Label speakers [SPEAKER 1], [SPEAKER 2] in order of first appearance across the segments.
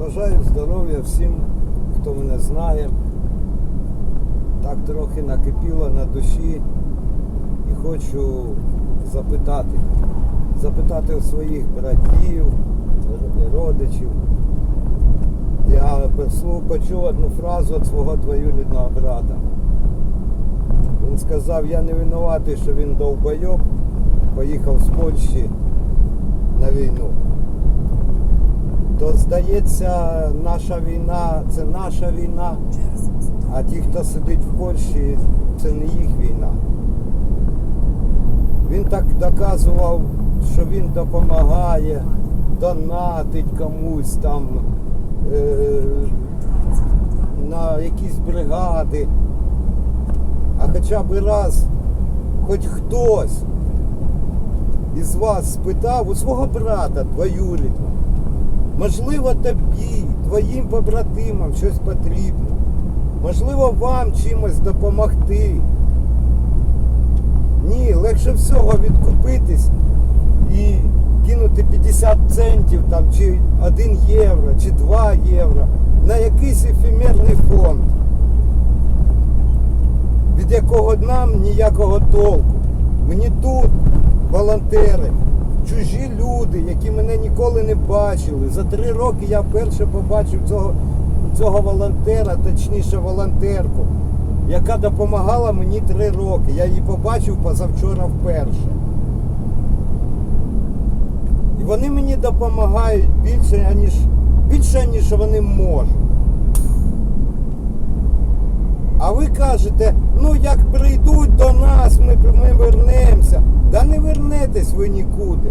[SPEAKER 1] Бажаю здоров'я всім, хто мене знає. Так трохи накипіло на душі і хочу запитати. Запитати у своїх братів, родичів. Я почув одну фразу від свого двоюрідного брата. Він сказав, я не винуватий, що він довбойоб, поїхав з Польщі на війну. То здається, наша війна це наша війна, а ті, хто сидить в Польщі, це не їх війна. Він так доказував, що він допомагає, донатить комусь там е, на якісь бригади. А хоча б раз, хоч хтось із вас спитав у свого брата двоюрідного, можливо, тобі, твоїм побратимам щось потрібно. Можливо, вам чимось допомогти. Ні, легше всього відкупитись і кинути 50 центів там, чи 1 євро, чи 2 євро на якийсь ефемерний фонд, від якого нам ніякого толку. Мені тут волонтери, чужі люди, які мене ніколи не бачили. За три роки я вперше побачив цього, цього волонтера, точніше волонтерку, яка допомагала мені три роки. Я її побачив позавчора вперше. І вони мені допомагають більше, ніж, більше, ніж вони можуть. А ви кажете, ну як прийдуть до нас, ми, ми вернемося. Да не вернетесь ви нікуди.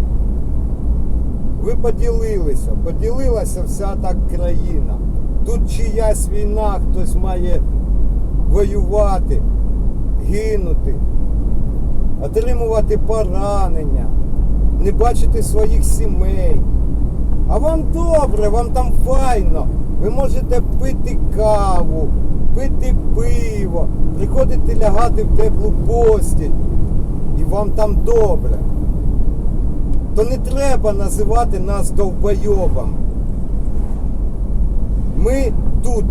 [SPEAKER 1] Ви поділилися, поділилася вся так країна. Тут чиясь війна, хтось має воювати, гинути, отримувати поранення, не бачити своїх сімей. А вам добре, вам там файно. Ви можете пити каву, пити пиво, приходити лягати в теплу постіль. І вам там добре. То не треба називати нас довбойобами. Ми тут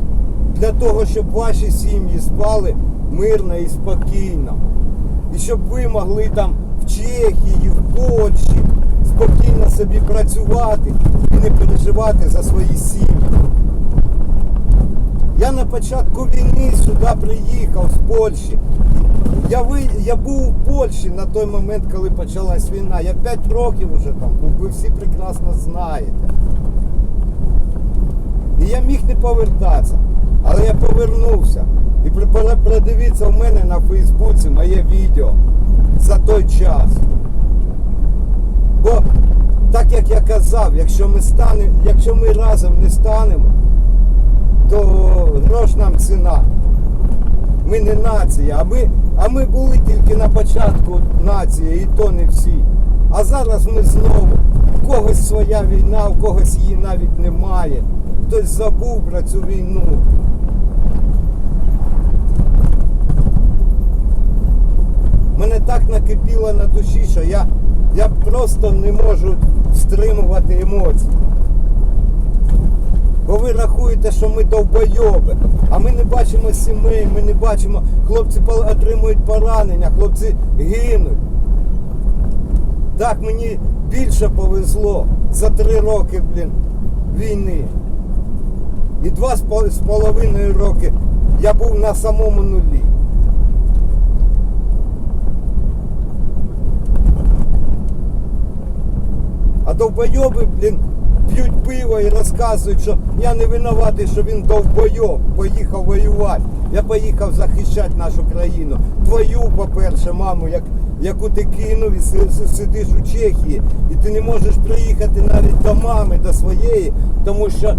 [SPEAKER 1] для того, щоб ваші сім'ї спали мирно і спокійно. І щоб ви могли там в Чехії, в Польщі спокійно собі працювати і не переживати за свої сім'ї. Я на початку війни сюди приїхав з Польщі. Я, ви, я був у Польщі на той момент, коли почалась війна. Я 5 років вже там був, ви всі прекрасно знаєте. І я міг не повертатися. Але я повернувся. І при- в мене на Фейсбуці моє відео за той час. Бо так як я казав, якщо ми станемо, якщо ми разом не станемо, то грош нам ціна. Ми не нація, а ми, а ми були тільки на початку нація, і то не всі. А зараз ми знову. У когось своя війна, у когось її навіть немає. Хтось забув про цю війну. Мене так накипіло на душі, що я, я просто не можу стримувати емоції. Бо ви рахуєте, що ми довбойоби, а ми не бачимо сімей, ми не бачимо, хлопці отримують поранення, хлопці гинуть. Так мені більше повезло за три роки, блін, війни. І два з половиною роки я був на самому нулі. А довбойоби, блін, п'ють пиво і розказують, що я не винуватий, що він довбойоб, поїхав воювати. Я поїхав захищати нашу країну. Твою, по-перше, маму, як, яку ти кинув і си- си- сидиш у Чехії, і ти не можеш приїхати навіть до мами, до своєї, тому що,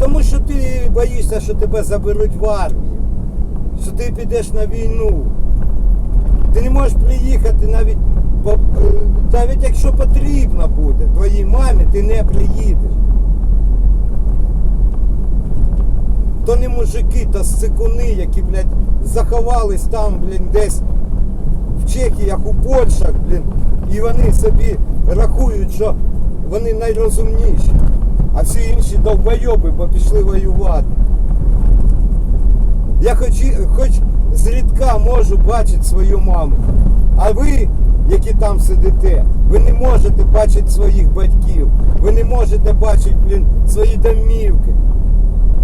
[SPEAKER 1] тому що ти боїшся, що тебе заберуть в армію, що ти підеш на війну. Ти не можеш приїхати навіть, бо, е, навіть якщо потрібно буде твоїй мамі, ти не приїдеш. То не мужики, то сикуни, які, блядь, заховались там, блін, десь в Чехіях, у Польщах, блін, і вони собі рахують, що вони найрозумніші. а всі інші довбойоби, бо пішли воювати. Я хоч, хоч зрідка можу бачити свою маму. А ви, які там сидите, ви не можете бачити своїх батьків. Ви не можете бачити, блін, свої домівки.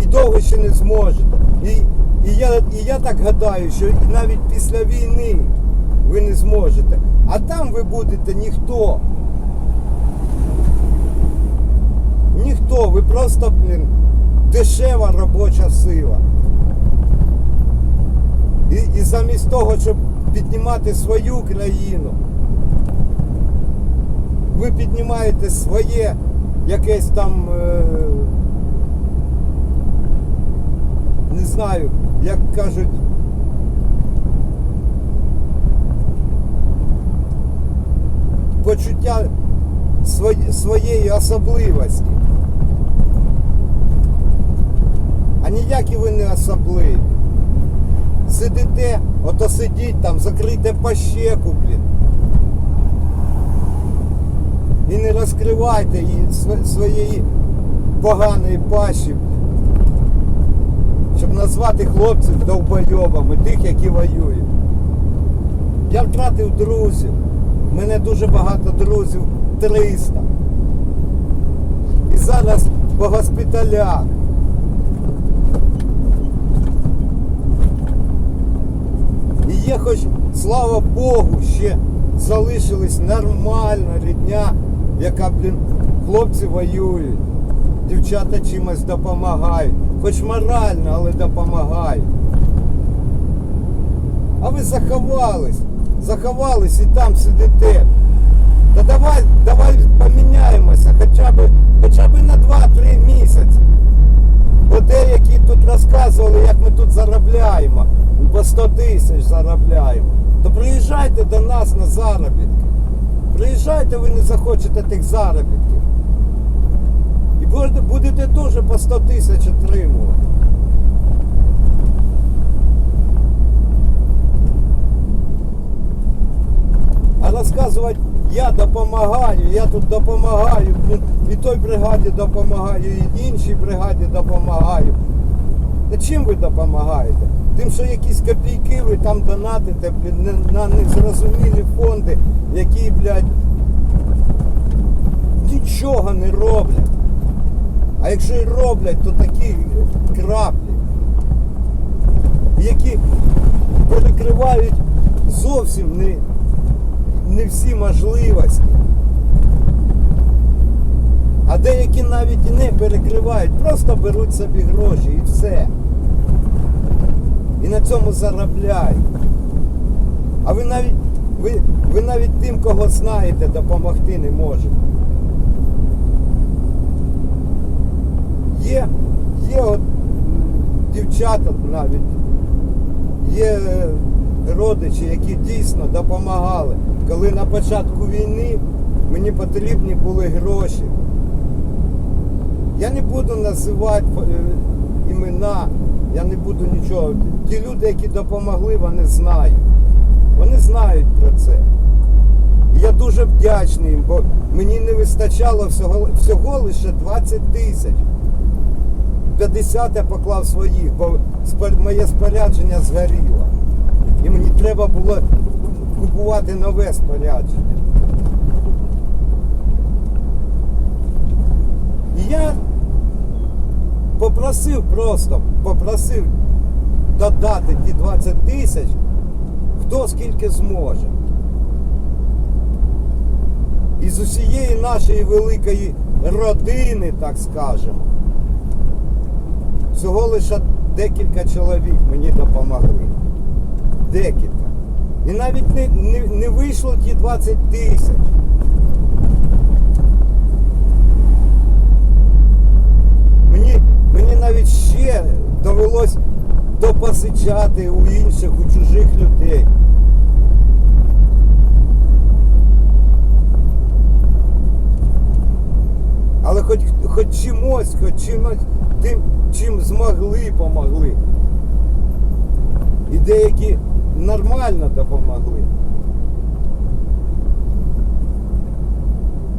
[SPEAKER 1] І довго ще не зможете. І, і, я, і я так гадаю, що навіть після війни ви не зможете. А там ви будете ніхто. Ніхто, ви просто, блін, дешева робоча сила. І, і замість того, щоб піднімати свою країну, ви піднімаєте своє якесь там, е, не знаю, як кажуть, почуття своєї особливості. А ніякі ви не особливі. Сидите, ото сидіть там, закрийте пащеку, блін. І не розкривайте її своєї поганої пащі. Щоб назвати хлопців довбойобами, тих, які воюють. Я втратив друзів. У мене дуже багато друзів, 300. І зараз по госпіталях. І є хоч, слава Богу, ще залишилась нормальна рідня, яка, блін, хлопці воюють, дівчата чимось допомагають. Хоч морально, але допомагають. А ви заховались, заховались і там сидите. Та давай, давай поміняємося хоча б, хоча б на 2-3 місяці. Бо деякі тут розказували, як ми тут заробляємо. По 100 тисяч заробляємо. То приїжджайте до нас на заробітки. Приїжджайте, ви не захочете тих заробітків. І будете- теж по 100 тисяч отримувати. А розказувати, я допомагаю, я тут допомагаю, і той бригаді допомагаю, і іншій бригаді допомагаю. Та чим ви допомагаєте? Тим, що якісь копійки ви там донатите, на незрозумілі фонди, які, блядь, нічого не роблять. А якщо і роблять, то такі краплі, які перекривають зовсім не, не всі можливості. А деякі навіть не перекривають, просто беруть собі гроші і все. І на цьому заробляють. А ви навіть, ви, ви навіть тим, кого знаєте, допомогти не можете. Є, є от дівчата навіть, є родичі, які дійсно допомагали. Коли на початку війни мені потрібні були гроші. Я не буду називати е, імена, я не буду нічого. Ті люди, які допомогли, вони знають. Вони знають про це. І я дуже вдячний їм, бо мені не вистачало всього, всього лише 20 тисяч. 50 я поклав своїх, бо моє спорядження згоріло. І мені треба було купувати нове спорядження. І я попросив просто, попросив додати ті 20 тисяч, хто скільки зможе. І з усієї нашої великої родини, так скажемо, всього лише декілька чоловік мені допомогли. Декілька. І навіть не, не, не вийшло ті 20 тисяч. Мені, мені навіть ще довелось допосичати у інших, у чужих людей. Але хоч, хоч чимось, хоч чимось, тим, чим змогли, помогли. І деякі нормально допомогли.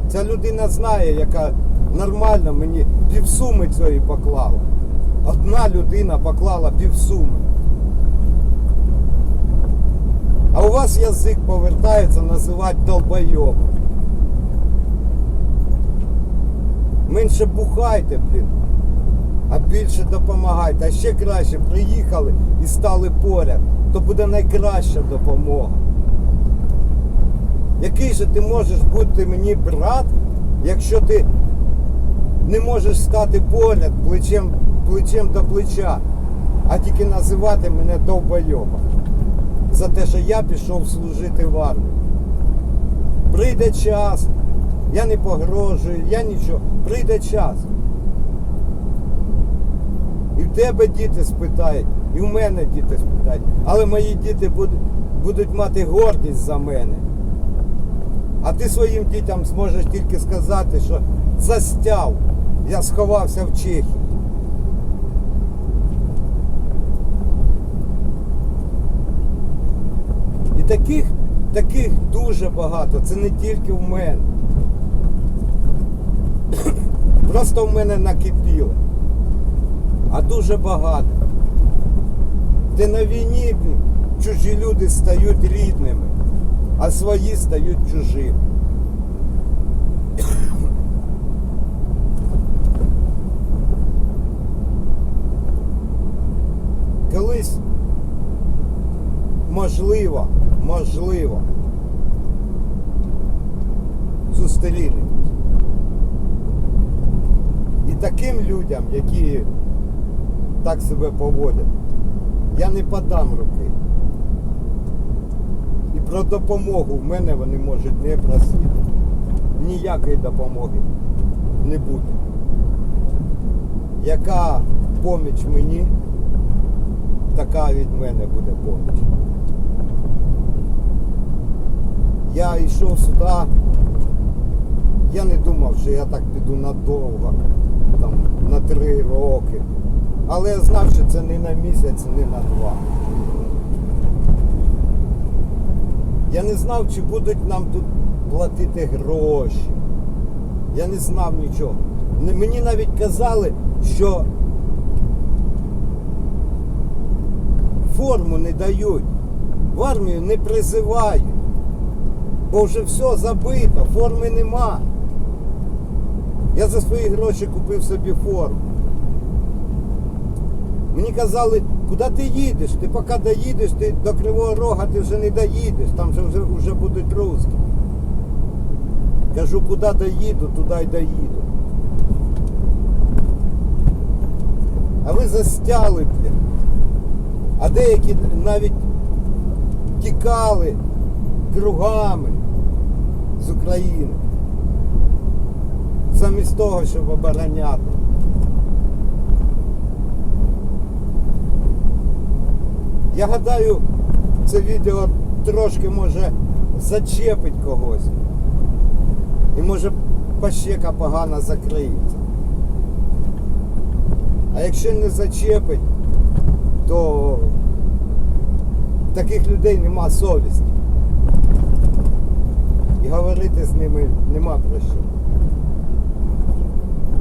[SPEAKER 1] Ця людина знає, яка нормально мені півсуми цієї поклала. Одна людина поклала півсуми. А у вас язик повертається називати долбойом. Менше бухайте, блін. А більше допомагайте. А ще краще приїхали і стали поряд. То буде найкраща допомога. Який же ти можеш бути мені брат, якщо ти не можеш стати поряд плечем, плечем до плеча, а тільки називати мене довбойоба за те, що я пішов служити в армію. Прийде час, я не погрожую, я нічого. Прийде час. І в тебе діти спитають, і в мене діти спитають. Але мої діти будуть, будуть мати гордість за мене. А ти своїм дітям зможеш тільки сказати, що застяв, я сховався в Чехії. Таких, таких дуже багато. Це не тільки в мене. Просто в мене накипіло. А дуже багато. Де на війні чужі люди стають рідними, а свої стають чужими. Колись можливо, можливо, зустрінемось. І таким людям, які так себе поводять, я не подам руки. І про допомогу в мене вони можуть не просити. Ніякої допомоги не буде. Яка поміч мені, така від мене буде поміч. Я йшов сюди, я не думав, що я так піду надовго, там, на три роки. Але я знав, що це не на місяць, не на два. Я не знав, чи будуть нам тут платити гроші. Я не знав нічого. Мені навіть казали, що форму не дають, в армію не призивають, бо вже все забито, форми нема. Я за свої гроші купив собі форму. Мені казали, куди ти їдеш? Ти поки доїдеш, ти до Кривого Рога ти вже не доїдеш, там вже, вже, вже будуть русські. Кажу, куди доїду, туди й доїду. А ви застяли, блін. А деякі навіть тікали кругами з України. Замість того, щоб обороняти. Я гадаю, це відео трошки може зачепить когось. І може пащека погано закриється. А якщо не зачепить, то таких людей нема совісті. І говорити з ними нема про що.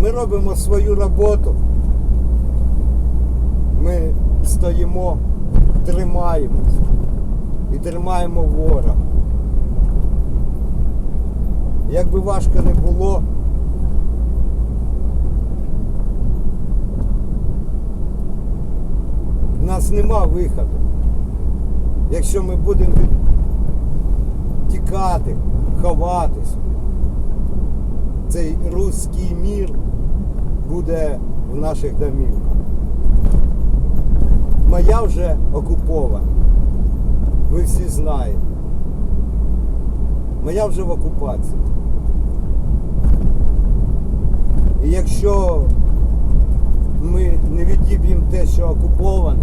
[SPEAKER 1] Ми робимо свою роботу. Ми стоїмо, тримаємось і тримаємо ворога. Як би важко не було, в нас нема виходу. Якщо ми будемо тікати, ховатись, цей руський мір буде в наших домівках. Моя вже окупована. Ви всі знаєте. Моя вже в окупації. І якщо ми не відіб'ємо те, що окуповане,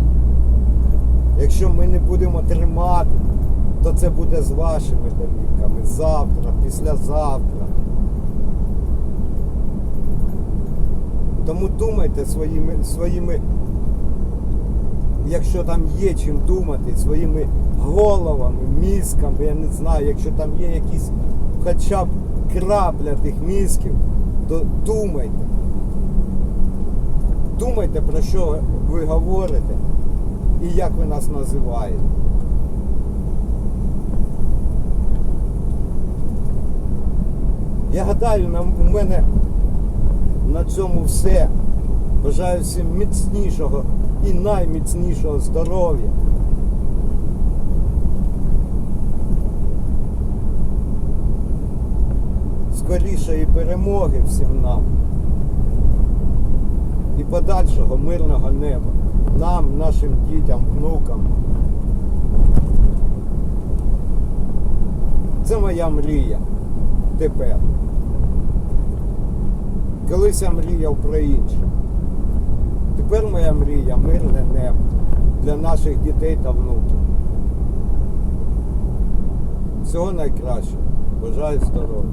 [SPEAKER 1] якщо ми не будемо тримати, то це буде з вашими домівками завтра, післязавтра. Тому думайте своїми, своїми, якщо там є чим думати, своїми головами, мізками, я не знаю, якщо там є якісь хоча б крапля тих мізків, то думайте. Думайте, про що ви говорите і як ви нас називаєте. Я гадаю, нам, у мене на цьому все. Бажаю всім міцнішого і найміцнішого здоров'я. Скорішої перемоги всім нам і подальшого мирного неба нам, нашим дітям, внукам. Це моя мрія тепер. Колись я мріяв про інше. Тепер моя мрія мирне небо для наших дітей та внуків. Всього найкращого. Бажаю здоров'я.